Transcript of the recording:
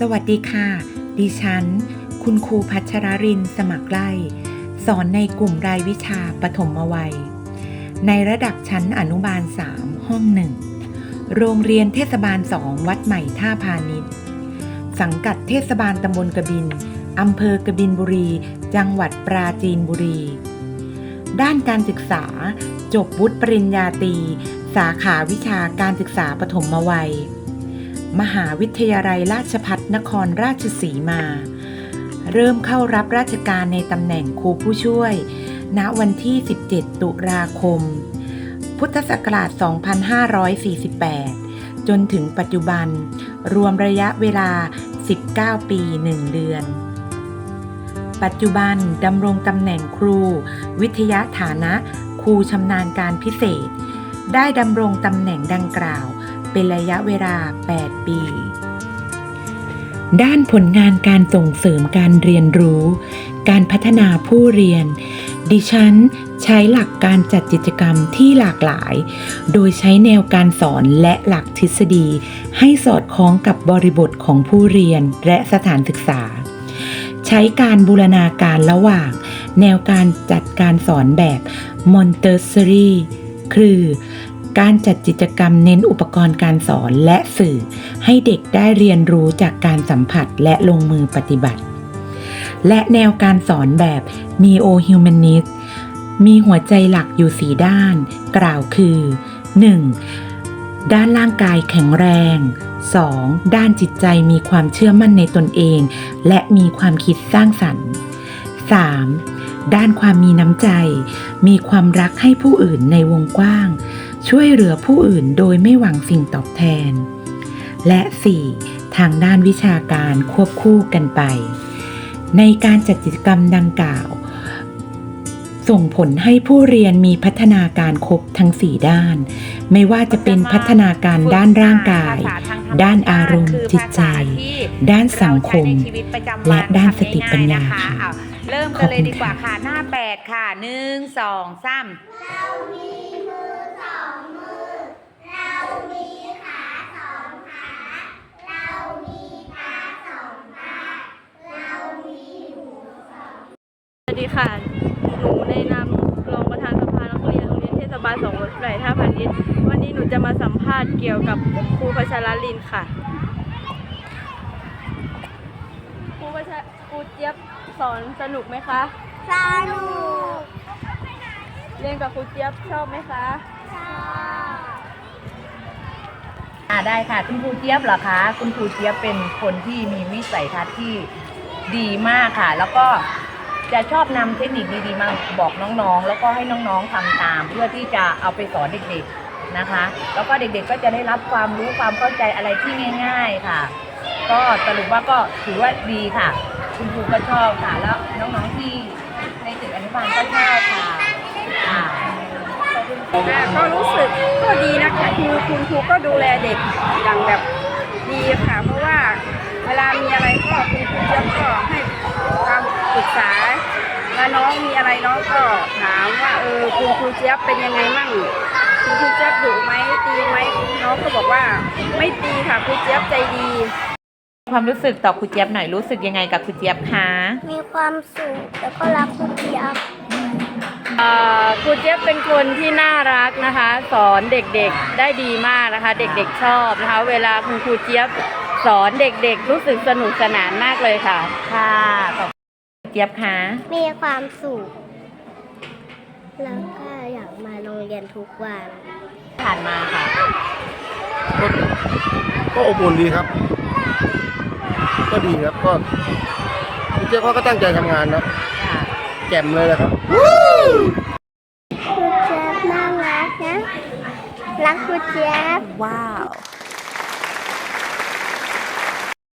สวัสดีค่ะ ดิฉัน คุณครูพัชรรินสมัครไล่ สอนในกลุ่มรายวิชาปฐมวัย ในระดับชั้นอนุบาล 3 ห้องหนึ่ง โรงเรียนเทศบาล2วัดใหม่ท่าพาณิชย์ สังกัดเทศบาลตำบลกบิน อำเภอกบินบุรี จังหวัดปราจีนบุรี ด้านการศึกษา จบวุฒิปริญญาตรี สาขาวิชาการศึกษาปฐมวัย มหาวิทยาลัยราชภัฏนครราชสีมา เริ่มเข้ารับราชการในตำแหน่งครูผู้ช่วย ณวันที่ 17 ตุลาคม พุทธศักราช 2548 จนถึงปัจจุบัน รวมระยะเวลา 19 ปี 1 เดือน ปัจจุบันดำรงตำแหน่งครู วิทยาฐานะ ครูชำนาญการพิเศษ ได้ดำรงตำแหน่งดังกล่าว เป็นระยะเวลา 8 ปี ด้านผลงานการส่งเสริมการเรียนรู้ การพัฒนาผู้เรียน ดิฉันใช้หลักการจัดกิจกรรมที่หลากหลาย โดยใช้แนวการสอนและหลักทฤษฎี ให้สอดคล้องกับบริบทของผู้เรียนและสถานศึกษา ใช้การบูรณาการระหว่าง แนวการจัดการสอนแบบมอนเต s ซ r รีคือ การจัดกิจกรรมเน้นอุปกรณ์การสอนและสื่อ ให้เด็กได้เรียนรู้จากการสัมผัสและลงมือปฏิบัติ และแนวการสอนแบบ Neo Humanist มีหัวใจหลักอยู่สีด้าน กล่าวคือ 1. ด้านร่างกายแข็งแรง 2. ด้านจิตใจมีความเชื่อมั่นในตนเอง และมีความคิดสร้างสรรค์ 3. ด้านความมีน้ำใจ มีความรักให้ผู้อื่นในวงกว้าง ช่วยเหลือผู้อื่นโดยไม่หวังสิ่งตอบแทน และ 4. ทางด้านวิชาการควบคู่กันไป ในการจัดกิจกรรมดังกล่าว ส่งผลให้ผู้เรียนมีพัฒนาการครบทั้ง 4 ด้าน ไม่ว่าจะเป็นพัฒนาการด้านร่างกาย ด้านอารมณ์จิตใจ ด้านสังคม และด้านสติปัญญาค่ะเริ่มกันเลยดีกว่าค่ะ หน้า 8 ค่ะ 1 2 3 วัสดีค่ะ หนูในนามรองประธานสภานักเรียนโรงเรียนเทศบาลสองวัดไหลท่าพันยิตวันนี้หนูจะมาสัมภาษณ์เกี่ยวกับครูพัชรลินค่ะ ครูพัชรครูเจี๊ยบสอนสนุกไหมคะ สนุก เรียนกับครูเจี๊ยบชอบไหมคะ ชอบอ่าได้ค่ะ คุณครูเจี๊ยบเหรอคะ คุณครูเจี๊ยบเป็นคนที่มีวิสัยทัศน์ที่ดีมากค่ะ แล้วก็ จะชอบนำเทคนิคดีๆมาบอกน้องๆ แล้วก็ให้น้องๆทำตาม เพื่อที่จะเอาไปสอนเด็กๆนะคะ แล้วก็เด็กๆก็จะได้รับความรู้ความเข้าใจอะไรที่ง่าย ๆค่ะ ก็สรุปว่าก็ถือว่าดีค่ะ คุณครูก็ชอบค่ะแล้วน้องๆที่ในตึกอนุบาลก็ชอบค่ะอ่าอ่าก็รู้สึกก็ดีนะคะคือคุณครูก็ดูแลเด็กอย่างแบบดีค่ะ เพราะว่าเวลามีอะไรก็คุณครูจี๊ยบก็ให้ความปรึกษา น้องมีอะไรน้องก็ถามว่าเออคุณครูเจี๊ยบเป็นยังไงมั่งคุณครูเจี๊ยบดุไหมตีไหมน้องก็บอกว่า ไม่ตีค่ะครูเจี๊ยบใจดี ความรู้สึกต่อครูเจี๊ยบหน่อยรู้สึกยังไงกับครูเจี๊ยบคะมีความสุขแล้วก็รักคุณเจี๊ยบอ่าครูเจี๊ยบเป็นคนที่น่ารักนะคะ สอนเด็กๆได้ดีมากนะคะ เด็กๆชอบนะคะ เวลาคุณครูเจี๊ยบสอนเด็กๆ รู้สึกสนุกสนานมากเลยค่ะ ค่ะขอบคุณ เจี๊ยบคะ มีความสุข แล้วก็อยากมาโรงเรียนทุกวัน ผ่านมาค่ะ ก็ก็อบอุ่นดีครับ ก็ดีครับ ก็คุณเจ๊เขาก็ตั้งใจทำงานนะค่ะ แจ่มเลยนะครับคุณเจี๊ยบน่ารักนะ รักคุณเจี๊ยบ ว้าว